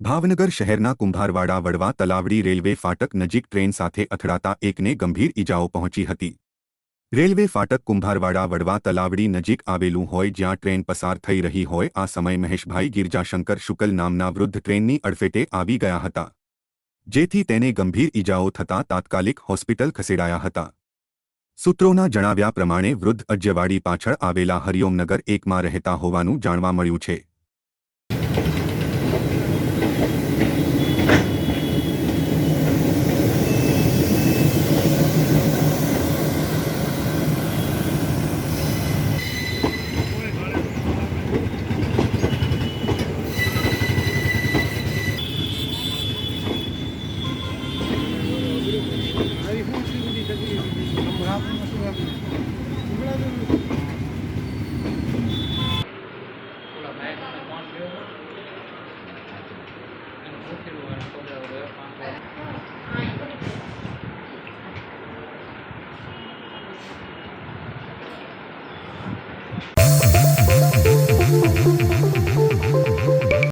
ભાવનગર શહેરના કુંભારવાડા વડવા તલાવડી રેલવે ફાટક નજીક ટ્રેન સાથે અથડાતા એકને ગંભીર ઈજાઓ પહોંચી હતી. રેલવે ફાટક કુંભારવાડા વડવા તલાવડી નજીક આવેલું હોય જ્યાં ટ્રેન પસાર થઈ રહી હોય, આ સમય મહેશભાઈ ગિરજાશંકર શુકલ નામના વૃદ્ધ ટ્રેનની અડફેટે આવી ગયા હતા. જેથી તેને ગંભીર ઈજાઓ થતાં તાત્કાલિક હોસ્પિટલ ખસેડાયા હતા. સૂત્રોના જણાવ્યા પ્રમાણે વૃદ્ધ અજ્યવાડી પાછળ આવેલા હરિઓમનગર એકમાં રહેતા હોવાનું જાણવા મળ્યું છે. Masih lagi.